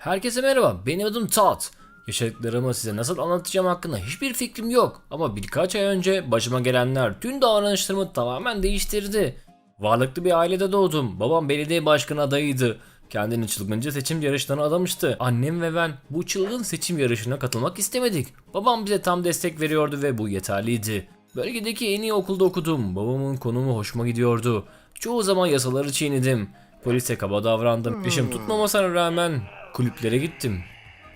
Herkese merhaba, benim adım Tat. Yaşadıklarımı size nasıl anlatacağım hakkında hiçbir fikrim yok. Ama birkaç ay önce başıma gelenler tüm davranışlarımı tamamen değiştirdi. Varlıklı bir ailede doğdum. Babam belediye başkanı adayıydı. Kendini çılgınca seçim yarışlarına adamıştı. Annem ve ben bu çılgın seçim yarışına katılmak istemedik. Babam bize tam destek veriyordu ve bu yeterliydi. Bölgedeki en iyi okulda okudum. Babamın konumu hoşuma gidiyordu. Çoğu zaman yasaları çiğnedim. Polise kaba davrandım. İşim tutmamasına rağmen kulüplere gittim.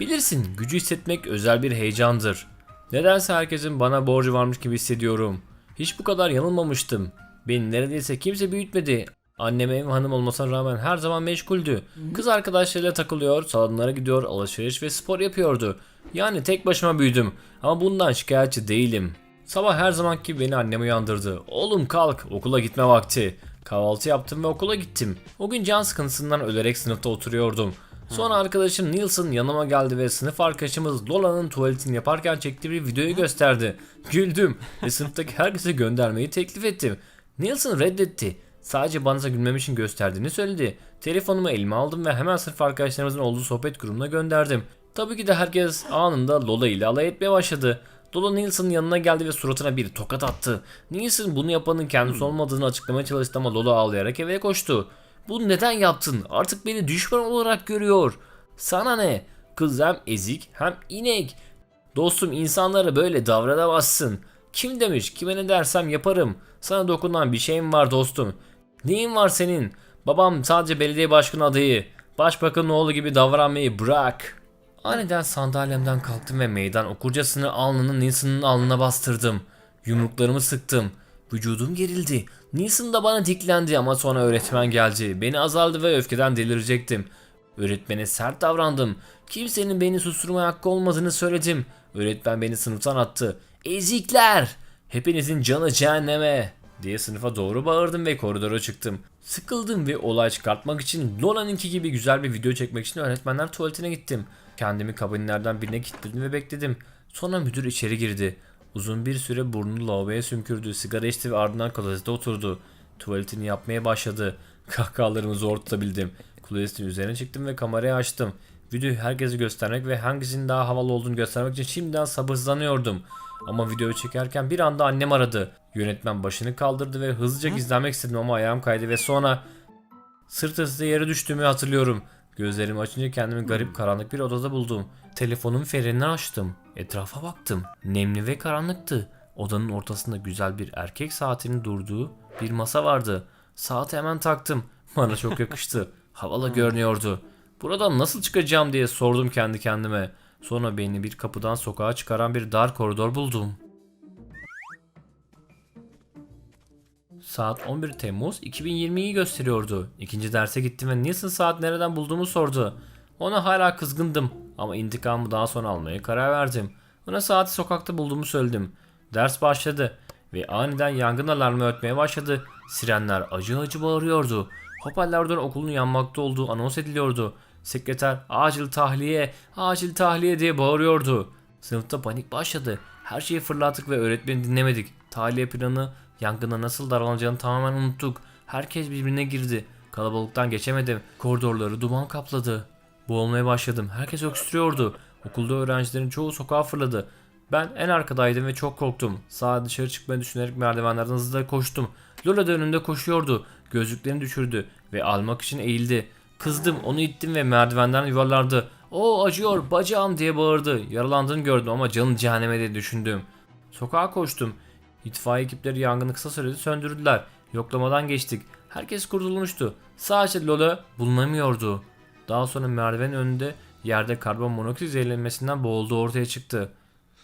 Bilirsin gücü hissetmek özel bir heyecandır. Nedense herkesin bana borcu varmış gibi hissediyorum. Hiç bu kadar yanılmamıştım. Beni neredeyse kimse büyütmedi. Annem ev hanım olmasına rağmen her zaman meşguldü. Kız arkadaşlarıyla takılıyor, salonlara gidiyor, alışveriş ve spor yapıyordu. Yani tek başıma büyüdüm ama bundan şikayetçi değilim. Sabah her zamanki beni annem uyandırdı. Oğlum kalk okula gitme vakti. Kahvaltı yaptım ve okula gittim. O gün can sıkıntısından ölerek sınıfta oturuyordum. Sonra arkadaşım Nielsen yanıma geldi ve sınıf arkadaşımız Lola'nın tuvaletini yaparken çektiği bir videoyu gösterdi. Güldüm ve sınıftaki herkese göndermeyi teklif ettim. Nielsen reddetti. Sadece bana gülmem için gösterdiğini söyledi. Telefonumu elime aldım ve hemen sınıf arkadaşlarımızın olduğu sohbet grubuna gönderdim. Tabii ki de herkes anında Lola ile alay etmeye başladı. Lola Nielsen'ın yanına geldi ve suratına bir tokat attı. Nielsen bunu yapanın kendisi olmadığını açıklamaya çalıştı ama Lola ağlayarak eve koştu. Bunu neden yaptın? Artık beni düşman olarak görüyor. Sana ne? Kız hem ezik hem inek. Dostum insanlara böyle davranamazsın. Kim demiş? Kime ne dersem yaparım. Sana dokunan bir şeyim var dostum. Neyin var senin? Babam sadece belediye başkanı adayı. Başbakanın oğlu gibi davranmayı bırak. Aniden sandalyemden kalktım ve meydan okurcasını alnının Nilsson'ın alnına bastırdım. Yumruklarımı sıktım. Vücudum gerildi. Nilsson da bana diklendi ama sonra öğretmen geldi. Beni azaldı ve öfkeden delirecektim. Öğretmene sert davrandım. Kimsenin beni susturmaya hakkı olmadığını söyledim. Öğretmen beni sınıftan attı. Ezikler! Hepinizin canı cehenneme! diye sınıfa doğru bağırdım ve koridora çıktım. Sıkıldım ve olay çıkartmak için Lola'nınki gibi güzel bir video çekmek için öğretmenler tuvaletine gittim. Kendimi kabinlerden birine kilitledim ve bekledim. Sonra müdür içeri girdi. Uzun bir süre burnunu lavaboya sümkürdü, sigara içti ve ardından klozete oturdu. Tuvaletini yapmaya başladı. Kahkahalarımı zor tutabildim. Klozetin üzerine çıktım ve kamerayı açtım. Videoyu herkese göstermek ve hangisinin daha havalı olduğunu göstermek için şimdiden sabırsızlanıyordum. Ama videoyu çekerken bir anda annem aradı. Yönetmen başını kaldırdı ve hızlıca gizlenmek istedim ama ayağım kaydı ve sonra sırt üstü yere düştüğümü hatırlıyorum. Gözlerimi açınca kendimi garip karanlık bir odada buldum. Telefonun fenerini açtım. Etrafa baktım. Nemli ve karanlıktı. Odanın ortasında güzel bir erkek saatinin durduğu bir masa vardı. Saati hemen taktım. Bana çok yakıştı. Havalı görünüyordu. Buradan nasıl çıkacağım diye sordum kendi kendime. Sonra beni bir kapıdan sokağa çıkaran bir dar koridor buldum. Saat 11 Temmuz 2020'yi gösteriyordu. İkinci derse gittim ve Nielsen saat nereden bulduğumu sordu. Ona hala kızgındım ama intikamı daha sonra almaya karar verdim. Ona saati sokakta bulduğumu söyledim. Ders başladı ve aniden yangın alarmı ötmeye başladı. Sirenler acı acı bağırıyordu. Hoparlörden okulun yanmakta olduğu anons ediliyordu. Sekreter acil tahliye, acil tahliye diye bağırıyordu. Sınıfta panik başladı. Her şeyi fırlattık ve öğretmeni dinlemedik. Tahliye planı yangına nasıl davranacağını tamamen unuttuk. Herkes birbirine girdi. Kalabalıktan geçemedim. Koridorları duman kapladı. Boğulmaya başladım. Herkes öksürüyordu. Okulda öğrencilerin çoğu sokağa fırladı. Ben en arkadaydım ve çok korktum. Sağa dışarı çıkmayı düşünerek merdivenlerden hızla koştum. Lola da önümde koşuyordu. Gözlüklerini düşürdü ve almak için eğildi. Kızdım onu ittim ve merdivenden yuvarlardı. O acıyor bacağım diye bağırdı. Yaralandığını gördüm ama canı cehenneme diye düşündüm. Sokağa koştum. İtfaiye ekipleri yangını kısa sürede söndürdüler. Yoklamadan geçtik. Herkes kurtulmuştu. Sadece Lola bulunamıyordu. Daha sonra merdivenin önünde yerde karbon monoksit zehirlenmesinden boğulduğu ortaya çıktı.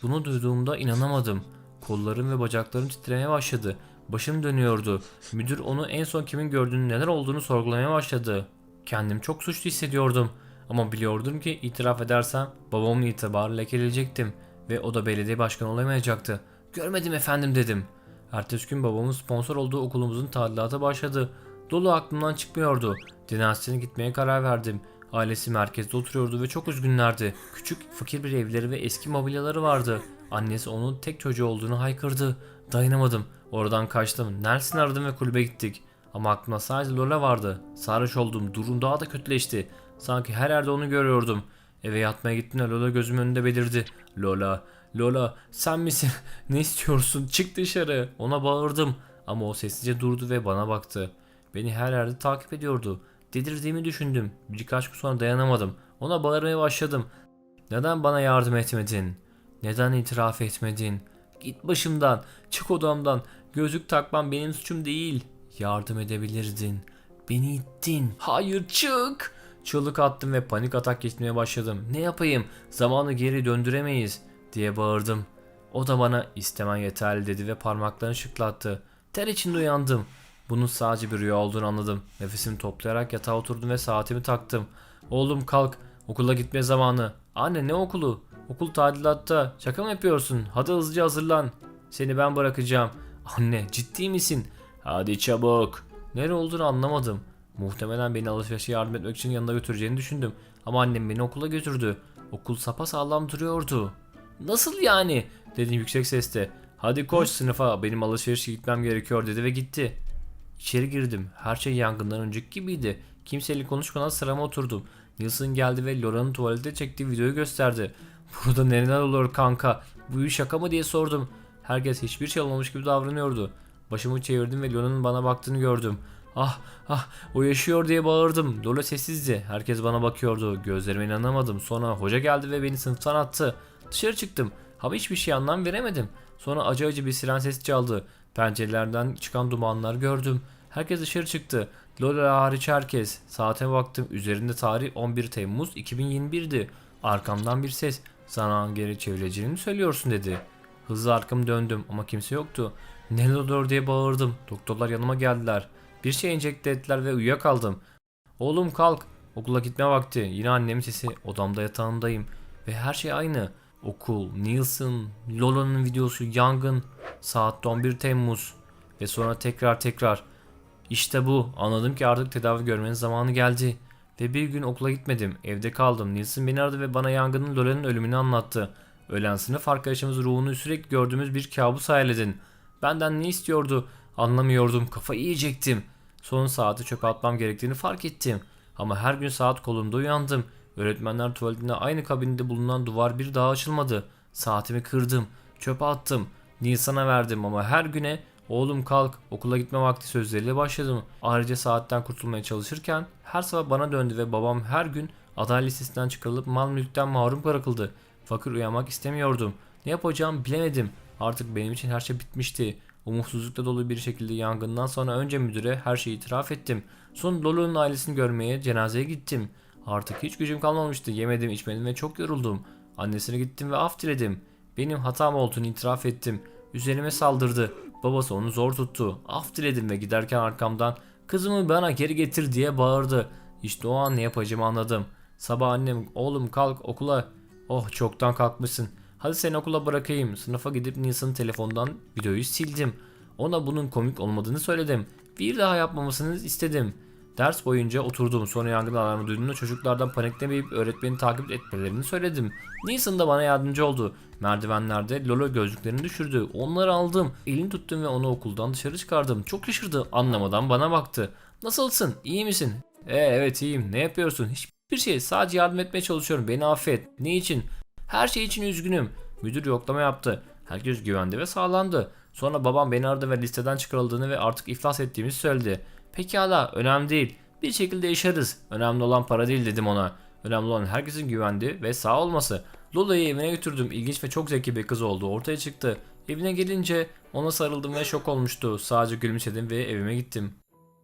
Bunu duyduğumda inanamadım. Kollarım ve bacaklarım titremeye başladı. Başım dönüyordu. Müdür onu en son kimin gördüğünü neler olduğunu sorgulamaya başladı. Kendim çok suçlu hissediyordum. Ama biliyordum ki itiraf edersem babamın itibarı lekeleyecektim. Ve o da belediye başkanı olamayacaktı. Görmedim efendim dedim. Ertesi gün babamın sponsor olduğu okulumuzun tadilata başladı. Dolu aklımdan çıkmıyordu. Dinastiyene gitmeye karar verdim. Ailesi merkezde oturuyordu ve çok üzgünlerdi. Küçük, fakir bir evleri ve eski mobilyaları vardı. Annesi onun tek çocuğu olduğunu haykırdı. Dayanamadım. Oradan kaçtım. Nelson aradım ve kulübe gittik. Ama aklımda sadece Lola vardı. Sarhoş oldum. Durum daha da kötüleşti. Sanki her yerde onu görüyordum. Eve yatmaya gittiğimde Lola gözümün önünde belirdi. Lola, Lola sen misin? ne istiyorsun? Çık dışarı. Ona bağırdım. Ama o sessizce durdu ve bana baktı. Beni her yerde takip ediyordu. Dedirdiğimi düşündüm. Birkaç gün sonra dayanamadım. Ona bağırmaya başladım. Neden bana yardım etmedin? Neden itiraf etmedin? Git başımdan, çık odamdan. Gözlük takmam benim suçum değil. Yardım edebilirdin. Beni ittin. Hayır çık. Çığlık attım ve panik atak geçmeye başladım. Ne yapayım? Zamanı geri döndüremeyiz diye bağırdım. O da bana istemen yeterli dedi ve parmaklarını şıklattı. Ter içinde uyandım. Bunun sadece bir rüya olduğunu anladım. Nefesimi toplayarak yatağa oturdum ve saatimi taktım. Oğlum kalk. Okula gitme zamanı. Anne ne okulu? Okul tadilatta. Şaka mı yapıyorsun? Hadi hızlıca hazırlan. Seni ben bırakacağım. Anne ciddi misin? Hadi çabuk. Nere olduğunu anlamadım. Muhtemelen beni alışverişe yardım etmek için yanına götüreceğini düşündüm. Ama annem beni okula götürdü. Okul sapasağlam duruyordu. Nasıl yani? Dedim yüksek sesle. Hadi koş sınıfa benim alışverişe gitmem gerekiyor dedi ve gitti. İçeri girdim. Her şey yangından önceki gibiydi. Kimseyle konuşmadan sırama oturdum. Nilsson geldi ve Laura'nın tuvalete çektiği videoyu gösterdi. Burada neler olur kanka? Bu iş şaka mı diye sordum. Herkes hiçbir şey olmamış gibi davranıyordu. Başımı çevirdim ve Lora'nın bana baktığını gördüm. Ah ah o yaşıyor diye bağırdım. Lola sessizdi. Herkes bana bakıyordu. Gözlerime inanamadım. Sonra hoca geldi ve beni sınıftan attı. Dışarı çıktım. Ama hiçbir şey anlam veremedim. Sonra acı acı bir siren sesi çaldı. Pencerelerden çıkan dumanlar gördüm. Herkes dışarı çıktı. Lola hariç herkes. Saate baktım. Üzerinde tarih 11 Temmuz 2021'di. Arkamdan bir ses. Sana geri çevireceğini söylüyorsun dedi. Hızlı arkamı döndüm ama kimse yoktu. Ne oluyor diye bağırdım. Doktorlar yanıma geldiler. Bir şey enjekte ettiler ve uyuyakaldım. Oğlum kalk. Okula gitme vakti. Yine annemin sesi. Odamda yatağımdayım. Ve her şey aynı. Okul, Nielsen, Lola'nın videosu, yangın. Saat 11 Temmuz. Ve sonra tekrar tekrar. İşte bu. Anladım ki artık tedavi görmenin zamanı geldi. Ve bir gün okula gitmedim. Evde kaldım. Nielsen beni aradı ve bana yangının Lola'nın ölümünü anlattı. Ölen sınıf arkadaşımız ruhunu sürekli gördüğümüz bir kabus hayal edin. Benden ne istiyordu? Anlamıyordum. Kafayı yiyecektim. Son saati çöpe atmam gerektiğini fark ettim. Ama her gün saat kolumda uyandım. Öğretmenler tuvaletinde aynı kabinde bulunan duvar bir daha açılmadı. Saatimi kırdım. Çöpe attım. Nisan'a verdim ama her güne oğlum kalk okula gitme vakti sözleriyle başladım. Ayrıca saatten kurtulmaya çalışırken her sabah bana döndü ve babam her gün aday listesinden çıkarılıp mal mülkten mahrum bırakıldı. Fakir uyanmak istemiyordum. Ne yapacağımı bilemedim. Artık benim için her şey bitmişti. Umutsuzlukla dolu bir şekilde yangından sonra önce müdüre her şeyi itiraf ettim. Sonra Lolo'nun ailesini görmeye cenazeye gittim. Artık hiç gücüm kalmamıştı. Yemedim içmedim ve çok yoruldum. Annesine gittim ve af diledim. Benim hatam olduğunu itiraf ettim. Üzerime saldırdı. Babası onu zor tuttu. Af diledim ve giderken arkamdan kızımı bana geri getir diye bağırdı. İşte o an ne yapacağımı anladım. Sabah annem oğlum kalk okula. Oh çoktan kalkmışsın. Hadi seni okula bırakayım. Sınıfa gidip Nilson'ın telefondan videoyu sildim. Ona bunun komik olmadığını söyledim. Bir daha yapmamasını istedim. Ders boyunca oturdum. Sonra yangın alarmı duyduğumda çocuklardan paniklemeyip öğretmeni takip etmelerini söyledim. Nilsson da bana yardımcı oldu. Merdivenlerde Lolo gözlüklerini düşürdü. Onları aldım. Elini tuttum ve onu okuldan dışarı çıkardım. Çok şaşırdı. Anlamadan bana baktı. Nasılsın? İyi misin? E evet iyiyim. Ne yapıyorsun? Hiçbir şey. Sadece yardım etmeye çalışıyorum. Beni affet. Ne için? Her şey için üzgünüm. Müdür yoklama yaptı. Herkes güvende ve sağlandı. Sonra babam beni aradı ve listeden çıkarıldığını ve artık iflas ettiğimizi söyledi. Pekala önemli değil. Bir şekilde yaşarız. Önemli olan para değil dedim ona. Önemli olan herkesin güvendi ve sağ olması. Lola'yı evine götürdüm. İlginç ve çok zeki bir kız oldu. Ortaya çıktı. Evine gelince ona sarıldım ve şok olmuştu. Sadece gülümsedim ve evime gittim.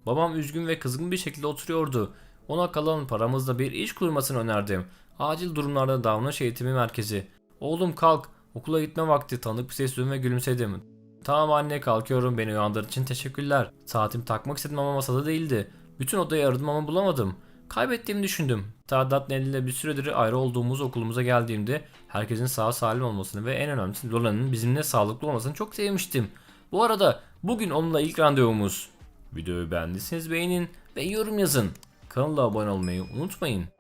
Babam üzgün ve kızgın bir şekilde oturuyordu. Ona kalan paramızla bir iş kurmasını önerdim. Acil durumlarda davranış eğitimi merkezi. Oğlum kalk. Okula gitme vakti. Tanık bir ses ve gülümsedim. Tamam anne kalkıyorum beni uyandırdığın için teşekkürler. Saatimi takmak istedim ama masada değildi. Bütün odayı aradım ama bulamadım. Kaybettiğimi düşündüm. Tadat ile bir süredir ayrı olduğumuz okulumuza geldiğimde herkesin sağ salim olmasını ve en önemlisi Lola'nın bizimle sağlıklı olmasını çok sevmiştim. Bu arada bugün onunla ilk randevumuz. Videoyu beğendiyseniz beğenin ve yorum yazın. Kanala abone olmayı unutmayın.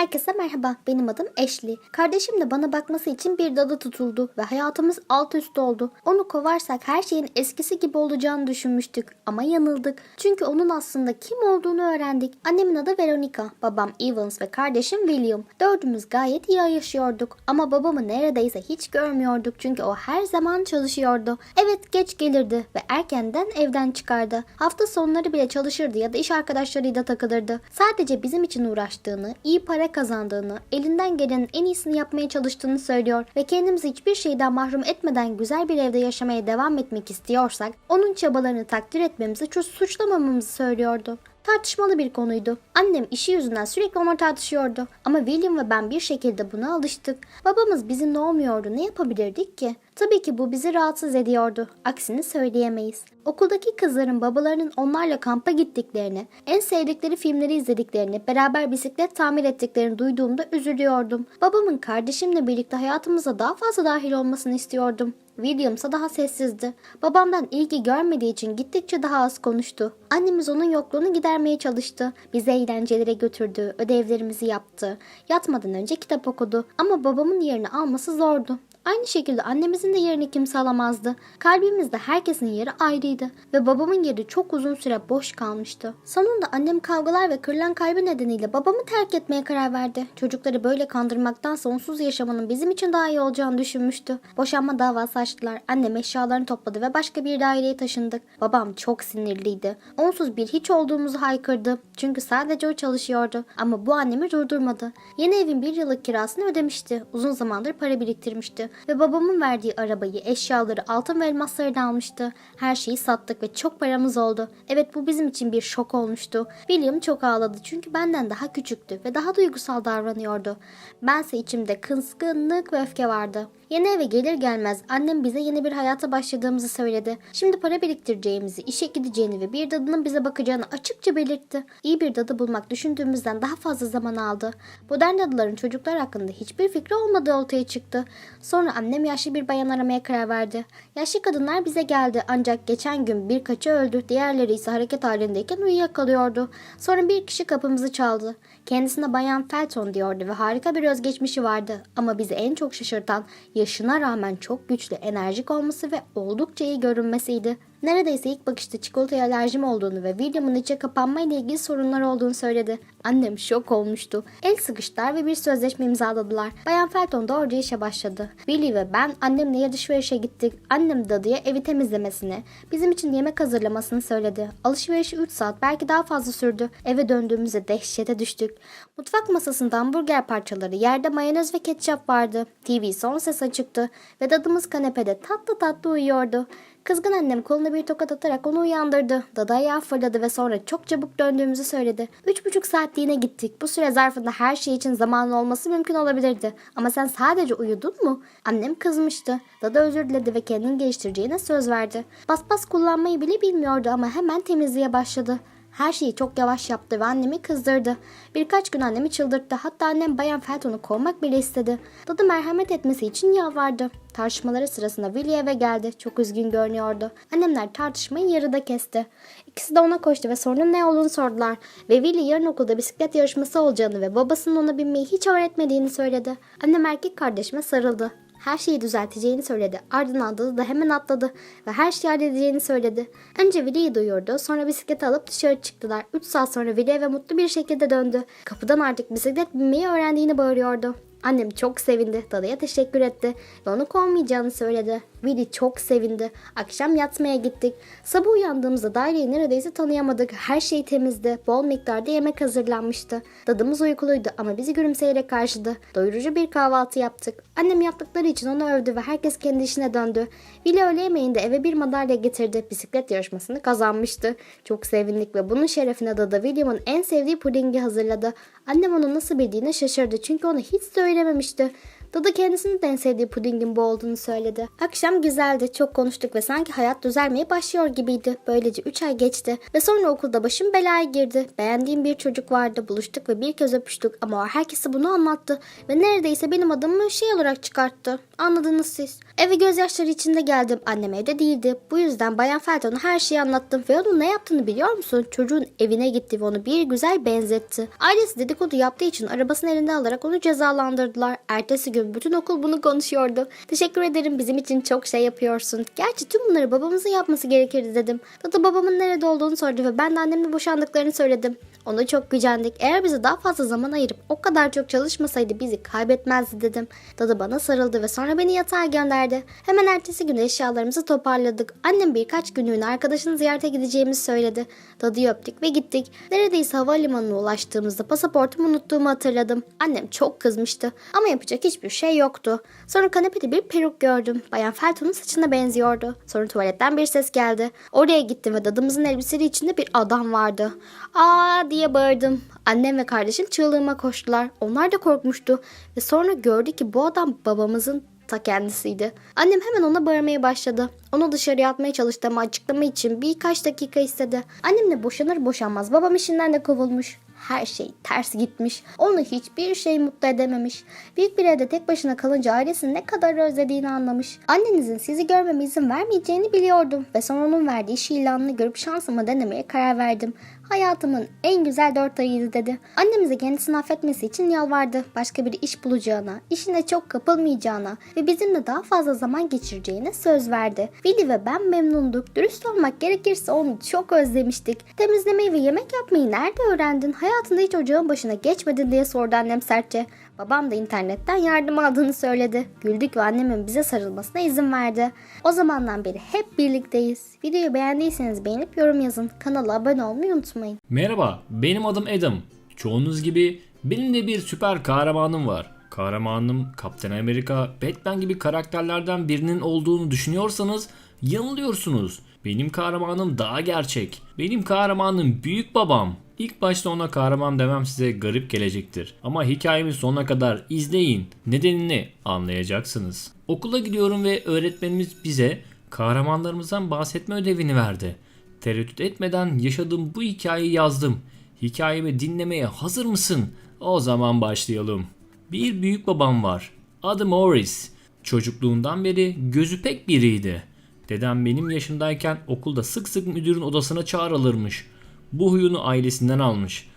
Herkese merhaba, benim adım Ashley. Kardeşim de bana bakması için bir dadı tutuldu ve hayatımız alt üst oldu. Onu kovarsak her şeyin eskisi gibi olacağını düşünmüştük ama yanıldık. Çünkü onun aslında kim olduğunu öğrendik. Annemin adı Veronica, babam Evans ve kardeşim William. Dördümüz gayet iyi yaşıyorduk ama babamı neredeyse hiç görmüyorduk çünkü o her zaman çalışıyordu. Evet geç gelirdi ve erkenden evden çıkardı. Hafta sonları bile çalışırdı ya da iş arkadaşlarıyla takılırdı. Sadece bizim için uğraştığını, iyi para kazandığını, elinden gelenin en iyisini yapmaya çalıştığını söylüyor ve kendimizi hiçbir şeyden mahrum etmeden güzel bir evde yaşamaya devam etmek istiyorsak onun çabalarını takdir etmemizi, suçlamamamızı söylüyordu. Tartışmalı bir konuydu. Annem işi yüzünden sürekli onu tartışıyordu. Ama William ve ben bir şekilde buna alıştık. Babamız bizimle olmuyordu. Ne yapabilirdik ki? Tabii ki bu bizi rahatsız ediyordu. Aksini söyleyemeyiz. Okuldaki kızların babalarının onlarla kampa gittiklerini, en sevdikleri filmleri izlediklerini, beraber bisiklet tamir ettiklerini duyduğumda üzülüyordum. Babamın kardeşimle birlikte hayatımıza daha fazla dahil olmasını istiyordum. Williamsa daha sessizdi. Babamdan ilgi görmediği için gittikçe daha az konuştu. Annemiz onun yokluğunu gidermeye çalıştı. Bizi eğlencelere götürdü, ödevlerimizi yaptı. Yatmadan önce kitap okudu. Ama babamın yerini alması zordu. Aynı şekilde annemizin de yerini kimse alamazdı. Kalbimizde herkesin yeri ayrıydı ve babamın yeri çok uzun süre boş kalmıştı. Sonunda annem kavgalar ve kırılan kalbi nedeniyle babamı terk etmeye karar verdi. Çocukları böyle kandırmaktan sonsuz yaşamanın bizim için daha iyi olacağını düşünmüştü. Boşanma davası açtılar. Annem eşyalarını topladı ve başka bir daireye taşındık. Babam çok sinirliydi. Onsuz bir hiç olduğumuzu haykırdı. Çünkü sadece o çalışıyordu. Ama bu annemi durdurmadı. Yeni evin bir yıllık kirasını ödemişti. Uzun zamandır para biriktirmişti ve babamın verdiği arabayı, eşyaları, altın ve elmasları da almıştı. Her şeyi sattık ve çok paramız oldu. Evet bu bizim için bir şok olmuştu. William çok ağladı çünkü benden daha küçüktü ve daha duygusal davranıyordu. Bense içimde kızgınlık ve öfke vardı. Yeni eve gelir gelmez annem bize yeni bir hayata başladığımızı söyledi. Şimdi para biriktireceğimizi, işe gideceğini ve bir dadının bize bakacağını açıkça belirtti. İyi bir dadı bulmak düşündüğümüzden daha fazla zaman aldı. Modern dadıların çocuklar hakkında hiçbir fikri olmadığı ortaya çıktı. Sonra annem yaşlı bir bayan aramaya karar verdi. Yaşlı kadınlar bize geldi ancak geçen gün birkaçı öldü, diğerleri ise hareket halindeyken uyuyakalıyordu. Sonra bir kişi kapımızı çaldı. Kendisine Bayan Felton diyordu ve harika bir özgeçmişi vardı. Ama bizi en çok şaşırtan yaşına rağmen çok güçlü, enerjik olması ve oldukça iyi görünmesiydi. Neredeyse ilk bakışta çikolataya alerjim olduğunu ve William'ın içe kapanma ile ilgili sorunlar olduğunu söyledi. Annem şok olmuştu. El sıkıştılar ve bir sözleşme imzaladılar. Bayan Felton doğruca işe başladı. Willy ve ben annemle alışverişe gittik. Annem dadıya evi temizlemesini, bizim için yemek hazırlamasını söyledi. Alışverişi 3 saat belki daha fazla sürdü. Eve döndüğümüzde dehşete düştük. Mutfak masasında hamburger parçaları, yerde mayonez ve ketçap vardı. TV son ses açıktı ve dadımız kanepede tatlı tatlı uyuyordu. Kızgın annem koluna bir tokat atarak onu uyandırdı. Dada ayağa fırladı ve sonra çok çabuk döndüğümüzü söyledi. Üç buçuk saatliğine gittik. Bu süre zarfında her şey için zamanın olması mümkün olabilirdi. Ama sen sadece uyudun mu? Annem kızmıştı. Dada özür diledi ve kendini geliştireceğine söz verdi. Paspas kullanmayı bile bilmiyordu ama hemen temizliğe başladı. Her şeyi çok yavaş yaptı ve annemi kızdırdı. Birkaç gün annemi çıldırttı. Hatta annem Bayan Felton'u kovmak bile istedi. Dadı merhamet etmesi için yalvardı. Tartışmaları sırasında Willy eve geldi. Çok üzgün görünüyordu. Annemler tartışmayı yarıda kesti. İkisi de ona koştu ve sorunun ne olduğunu sordular. Ve Willy yarın okulda bisiklet yarışması olacağını ve babasının ona binmeyi hiç öğretmediğini söyledi. Annem erkek kardeşime sarıldı. Her şeyi düzelteceğini söyledi. Ardından Dadı da hemen atladı ve her şeyi halledeceğini söyledi. Önce Willy'yi duyurdu. Sonra bisikleti alıp dışarı çıktılar. 3 saat sonra Willy eve mutlu bir şekilde döndü. Kapıdan artık bisiklet binmeyi öğrendiğini bağırıyordu. Annem çok sevindi. Dadıya teşekkür etti ve onu kovmayacağını söyledi. Willy çok sevindi. Akşam yatmaya gittik. Sabah uyandığımızda daireyi neredeyse tanıyamadık. Her şey temizdi. Bol miktarda yemek hazırlanmıştı. Dadımız uykuluydu ama bizi gülümseyerek karşıladı. Doyurucu bir kahvaltı yaptık. Annem yaptıkları için onu övdü ve herkes kendi işine döndü. Willy öğle yemeğinde eve bir madalya getirdi. Bisiklet yarışmasını kazanmıştı. Çok sevindik ve bunun şerefine Dada William'ın en sevdiği pudingi hazırladı. Annem onu nasıl bildiğine şaşırdı çünkü onu hiç söylememişti. Dadı kendisinin de en sevdiği pudingin bu olduğunu söyledi. Akşam güzeldi, çok konuştuk ve sanki hayat düzelmeye başlıyor gibiydi. Böylece 3 ay geçti ve sonra okulda başım belaya girdi. Beğendiğim bir çocuk vardı, buluştuk ve bir kez öpüştük ama o herkese bunu anlattı ve neredeyse benim adımı şey olarak çıkarttı. Anladınız siz. Eve gözyaşları içinde geldim. Annem evde değildi. Bu yüzden Bayan Felton'a her şeyi anlattım ve onun ne yaptığını biliyor musun? Çocuğun evine gitti ve onu bir güzel benzetti. Ailesi dedikodu yaptığı için arabasını elinde alarak onu cezalandırdılar. Ertesi gün bütün okul bunu konuşuyordu. Teşekkür ederim bizim için çok şey yapıyorsun. Gerçi tüm bunları babamızın yapması gerekirdi dedim. Dadı babamın nerede olduğunu sordu ve ben de annemle boşandıklarını söyledim. Ona çok gücendik. Eğer bize daha fazla zaman ayırıp o kadar çok çalışmasaydı bizi kaybetmezdi dedim. Dadı bana sarıldı ve sonra beni yatağa gönderdi. Hemen ertesi gün eşyalarımızı toparladık. Annem birkaç günlüğüne arkadaşını ziyarete gideceğimizi söyledi. Dadı'yı öptük ve gittik. Neredeyse havalimanına ulaştığımızda pasaportumu unuttuğumu hatırladım. Annem çok kızmıştı ama yapacak hiçbir şey yoktu. Sonra kanepede bir peruk gördüm. Bayan Felton'un saçına benziyordu. Sonra tuvaletten bir ses geldi. Oraya gittim ve dadımızın elbiseli içinde bir adam vardı. Aa diye bağırdım. Annem ve kardeşim çığlığıma koştular. Onlar da korkmuştu. Ve sonra gördü ki bu adam babamızın ta kendisiydi. Annem hemen ona bağırmaya başladı. Onu dışarıya atmaya çalıştı ama açıklama için birkaç dakika istedi. Annemle boşanır boşanmaz babam işinden de kovulmuş. Her şey ters gitmiş. Onu hiçbir şey mutlu edememiş. Büyük bir evde tek başına kalınca ailesini ne kadar özlediğini anlamış. Annenizin sizi görmeme izin vermeyeceğini biliyordum ve sonra onun verdiği iş ilanını görüp şansımı denemeye karar verdim. Hayatımın en güzel dört ayıydı dedi. Annemize kendisini affetmesi için yalvardı. Başka bir iş bulacağına, işine çok kapılmayacağına ve bizimle daha fazla zaman geçireceğine söz verdi. Willy ve ben memnunduk. Dürüst olmak gerekirse onu çok özlemiştik. Temizlemeyi ve yemek yapmayı nerede öğrendin? Hayatında hiç ocağın başına geçmedin diye sordu annem sertçe. Babam da internetten yardım aldığını söyledi. Güldük ve annemin bize sarılmasına izin verdi. O zamandan beri hep birlikteyiz. Videoyu beğendiyseniz beğenip yorum yazın. Kanala abone olmayı unutmayın. Merhaba, benim adım Adam. Çoğunuz gibi benim de bir süper kahramanım var. Kahramanım Kaptan Amerika, Batman gibi karakterlerden birinin olduğunu düşünüyorsanız yanılıyorsunuz. Benim kahramanım daha gerçek. Benim kahramanım büyük babam. İlk başta ona kahraman demem size garip gelecektir. Ama hikayemi sonuna kadar izleyin. Nedenini anlayacaksınız. Okula gidiyorum ve öğretmenimiz bize kahramanlarımızdan bahsetme ödevini verdi. Tereddüt etmeden yaşadığım bu hikayeyi yazdım. Hikayemi dinlemeye hazır mısın? O zaman başlayalım. Bir büyük babam var. Adı Morris. Çocukluğundan beri gözü pek biriydi. Dedem benim yaşımdayken okulda sık sık müdürün odasına çağrılırmış. Bu huyunu ailesinden almış.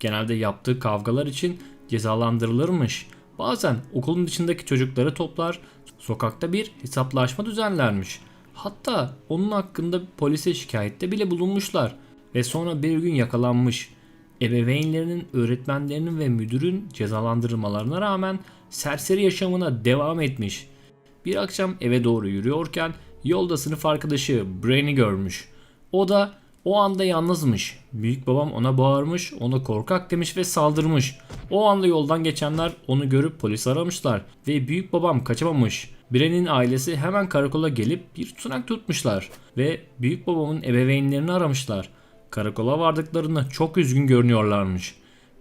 Genelde yaptığı kavgalar için cezalandırılırmış. Bazen okulun dışındaki çocukları toplar, sokakta bir hesaplaşma düzenlermiş. Hatta onun hakkında polise şikayette bile bulunmuşlar ve sonra bir gün yakalanmış. Ebeveynlerinin, öğretmenlerinin ve müdürün cezalandırılmalarına rağmen serseri yaşamına devam etmiş. Bir akşam eve doğru yürüyorken yolda sınıf arkadaşı Brain'i görmüş. O da o anda yalnızmış. Büyük babam ona bağırmış, ona korkak demiş ve saldırmış. O anda yoldan geçenler onu görüp polis aramışlar ve büyük babam kaçamamış. Birenin ailesi hemen karakola gelip bir tutanak tutmuşlar ve büyük babamın ebeveynlerini aramışlar. Karakola vardıklarında çok üzgün görünüyorlarmış.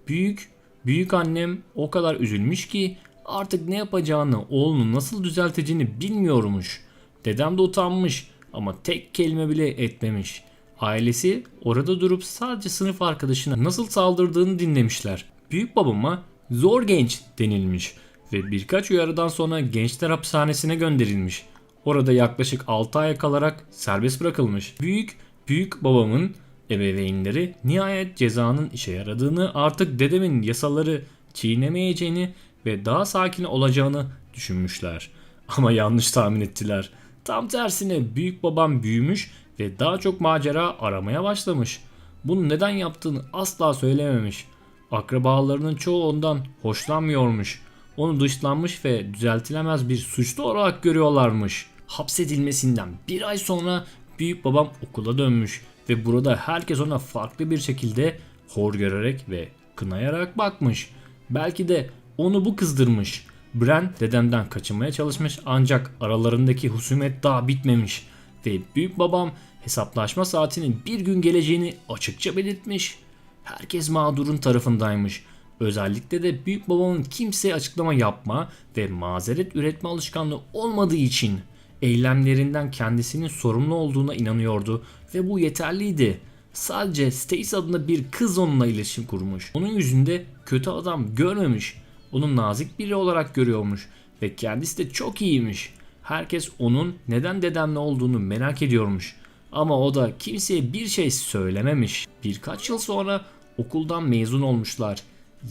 Büyük, büyük annem o kadar üzülmüş ki artık ne yapacağını, oğlunu nasıl düzelteceğini bilmiyormuş. Dedem de utanmış ama tek kelime bile etmemiş. Ailesi orada durup sadece sınıf arkadaşına nasıl saldırdığını dinlemişler. Büyük babama zor genç denilmiş ve birkaç uyarıdan sonra gençler hapishanesine gönderilmiş. Orada yaklaşık 6 ay kalarak serbest bırakılmış. Büyük büyük babamın ebeveynleri nihayet cezanın işe yaradığını, artık dedemin yasaları çiğnemeyeceğini ve daha sakin olacağını düşünmüşler. Ama yanlış tahmin ettiler. Tam tersine büyük babam büyümüş ve daha çok macera aramaya başlamış. Bunu neden yaptığını asla söylememiş. Akrabalarının çoğu ondan hoşlanmıyormuş. Onu dışlanmış ve düzeltilemez bir suçlu olarak görüyorlarmış. Hapsedilmesinden bir ay sonra büyük babam okula dönmüş ve burada herkes ona farklı bir şekilde hor görerek ve kınayarak bakmış. Belki de onu bu kızdırmış. Bren dedemden kaçınmaya çalışmış ancak aralarındaki husumet daha bitmemiş ve büyük babam hesaplaşma saatinin bir gün geleceğini açıkça belirtmiş. Herkes mağdurun tarafındaymış. Özellikle de büyük babamın kimseye açıklama yapma ve mazeret üretme alışkanlığı olmadığı için eylemlerinden kendisinin sorumlu olduğuna inanıyordu ve bu yeterliydi. Sadece Stacy adında bir kız onunla iletişim kurmuş. Onun yüzünde kötü adam görmemiş. Onu nazik biri olarak görüyormuş ve kendisi de çok iyiymiş. Herkes onun neden dedemle olduğunu merak ediyormuş. Ama o da kimseye bir şey söylememiş. Birkaç yıl sonra okuldan mezun olmuşlar.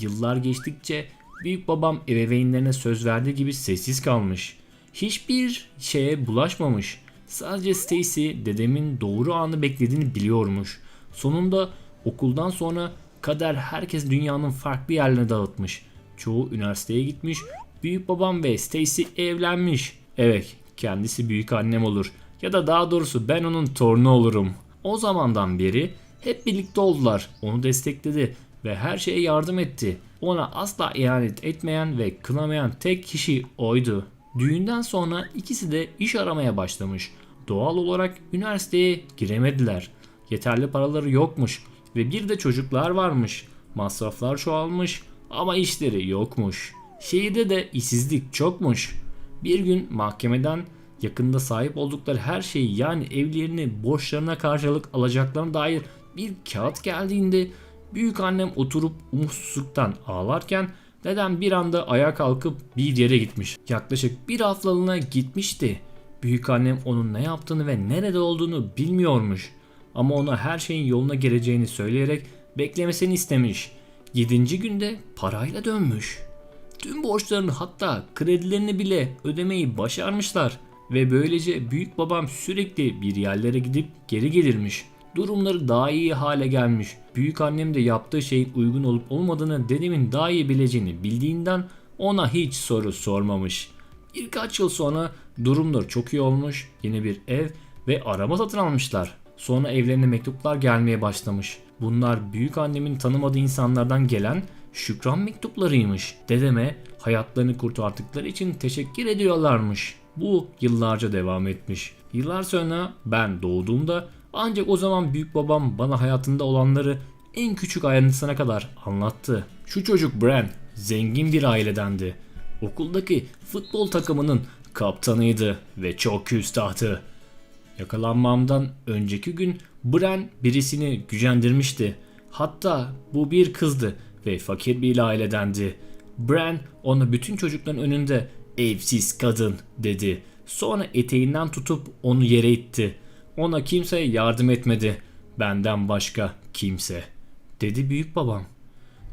Yıllar geçtikçe büyük babam ebeveynlerine söz verdiği gibi sessiz kalmış. Hiçbir şeye bulaşmamış. Sadece Stacy dedemin doğru anı beklediğini biliyormuş. Sonunda okuldan sonra kader herkes dünyanın farklı yerlerine dağıtmış. Çoğu üniversiteye gitmiş. Büyük babam ve Stacy evlenmiş. Evet, kendisi büyük annem olur. Ya da daha doğrusu ben onun torunu olurum. O zamandan beri hep birlikte oldular. Onu destekledi ve her şeye yardım etti. Ona asla ihanet etmeyen ve kınamayan tek kişi oydu. Düğünden sonra ikisi de iş aramaya başlamış. Doğal olarak üniversiteye giremediler. Yeterli paraları yokmuş ve bir de çocuklar varmış. Masraflar çoğalmış ama işleri yokmuş. Şehirde de işsizlik çokmuş. Bir gün mahkemeden yakında sahip oldukları her şeyi yani evlerini borçlarına karşılık alacaklarına dair bir kağıt geldiğinde büyük annem oturup umutsuzluktan ağlarken dedem bir anda ayağa kalkıp bir yere gitmiş. Yaklaşık bir haftalığına gitmişti. Büyük annem onun ne yaptığını ve nerede olduğunu bilmiyormuş. Ama ona her şeyin yoluna geleceğini söyleyerek beklemesini istemiş. 7. günde parayla dönmüş. Tüm borçlarını hatta kredilerini bile ödemeyi başarmışlar ve böylece büyük babam sürekli bir yerlere gidip geri gelirmiş. Durumları daha iyi hale gelmiş. Büyük annem de yaptığı şeyin uygun olup olmadığını dedemin daha iyi bileceğini bildiğinden ona hiç soru sormamış. Birkaç yıl sonra durumları çok iyi olmuş. Yeni bir ev ve araba satın almışlar. Sonra evlerine mektuplar gelmeye başlamış. Bunlar büyük annemin tanımadığı insanlardan gelen şükran mektuplarıymış. Dedeme hayatlarını kurtardıkları için teşekkür ediyorlarmış. Bu yıllarca devam etmiş. Yıllar sonra ben doğduğumda ancak o zaman büyük babam bana hayatında olanları en küçük ayrıntısına kadar anlattı. Şu çocuk Bran zengin bir ailedendi. Okuldaki futbol takımının kaptanıydı ve çok küstahtı. Yakalanmamdan önceki gün Bran birisini gücendirmişti. Hatta bu bir kızdı ve fakir bir ailedendi. Bran ona bütün çocukların önünde evsiz kadın dedi. Sonra eteğinden tutup onu yere itti. Ona kimse yardım etmedi. Benden başka kimse. Dedi büyük babam.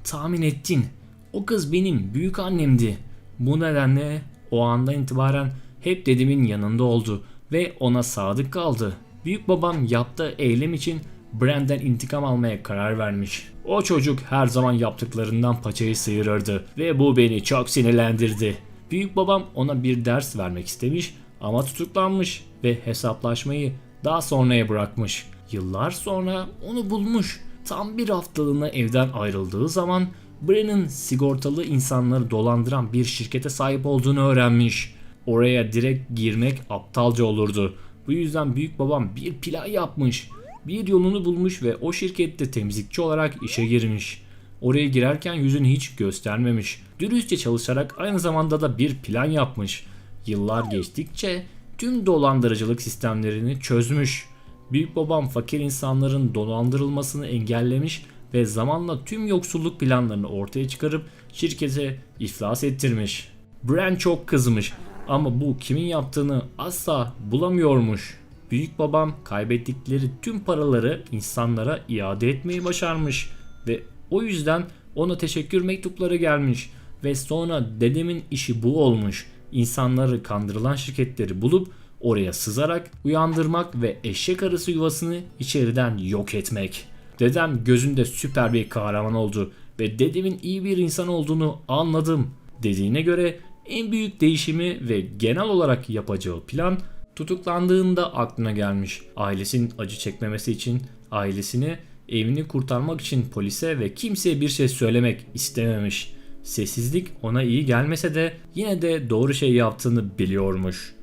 Tahmin ettin. O kız benim büyük annemdi. Bu nedenle o andan itibaren hep dedemin yanında oldu ve ona sadık kaldı. Büyük babam yaptığı eylem için Brand'den intikam almaya karar vermiş. O çocuk her zaman yaptıklarından paçayı sıyırırdı ve bu beni çok sinirlendirdi. Büyük babam ona bir ders vermek istemiş ama tutuklanmış ve hesaplaşmayı daha sonraya bırakmış. Yıllar sonra onu bulmuş. Tam bir haftalığına evden ayrıldığı zaman Brenn'in sigortalı insanları dolandıran bir şirkete sahip olduğunu öğrenmiş. Oraya direkt girmek aptalca olurdu. Bu yüzden büyük babam bir plan yapmış. Bir yolunu bulmuş ve o şirkette temizlikçi olarak işe girmiş. Oraya girerken yüzünü hiç göstermemiş. Dürüstçe çalışarak aynı zamanda da bir plan yapmış. Yıllar geçtikçe tüm dolandırıcılık sistemlerini çözmüş. Büyük babam fakir insanların dolandırılmasını engellemiş ve zamanla tüm yoksulluk planlarını ortaya çıkarıp şirkete iflas ettirmiş. Bran çok kızmış ama bu kimin yaptığını asla bulamıyormuş. Büyük babam kaybettikleri tüm paraları insanlara iade etmeyi başarmış ve o yüzden ona teşekkür mektupları gelmiş ve sonra dedemin işi bu olmuş. İnsanları kandırılan şirketleri bulup oraya sızarak uyandırmak ve eşek arısı yuvasını içeriden yok etmek. Dedem gözünde süper bir kahraman oldu ve dedemin iyi bir insan olduğunu anladım dediğine göre en büyük değişimi ve genel olarak yapacağı plan tutuklandığında aklına gelmiş. Ailesinin acı çekmemesi için ailesini evini kurtarmak için polise ve kimseye bir şey söylemek istememiş. Sessizlik ona iyi gelmese de yine de doğru şey yaptığını biliyormuş.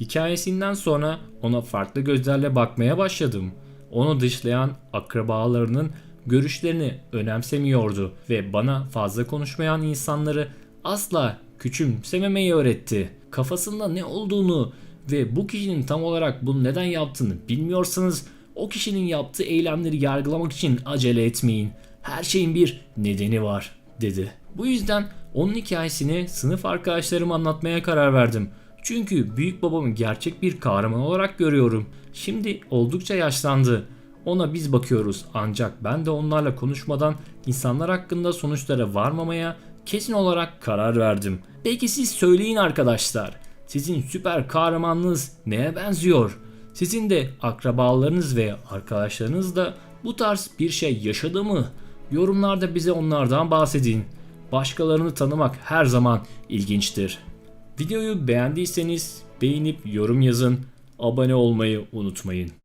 Hikayesinden sonra ona farklı gözlerle bakmaya başladım. Onu dışlayan akrabalarının görüşlerini önemsemiyordu ve bana fazla konuşmayan insanları asla küçümsememeyi öğretti. Kafasında ne olduğunu ve bu kişinin tam olarak bunu neden yaptığını bilmiyorsanız o kişinin yaptığı eylemleri yargılamak için acele etmeyin. Her şeyin bir nedeni var dedi. Bu yüzden onun hikayesini sınıf arkadaşlarıma anlatmaya karar verdim. Çünkü büyük babamı gerçek bir kahraman olarak görüyorum. Şimdi oldukça yaşlandı. Ona biz bakıyoruz ancak ben de onlarla konuşmadan insanlar hakkında sonuçlara varmamaya kesin olarak karar verdim. Peki siz söyleyin arkadaşlar. Sizin süper kahramanınız neye benziyor? Sizin de akrabalarınız veya arkadaşlarınız da bu tarz bir şey yaşadı mı? Yorumlarda bize onlardan bahsedin. Başkalarını tanımak her zaman ilginçtir. Videoyu beğendiyseniz beğenip yorum yazın. Abone olmayı unutmayın.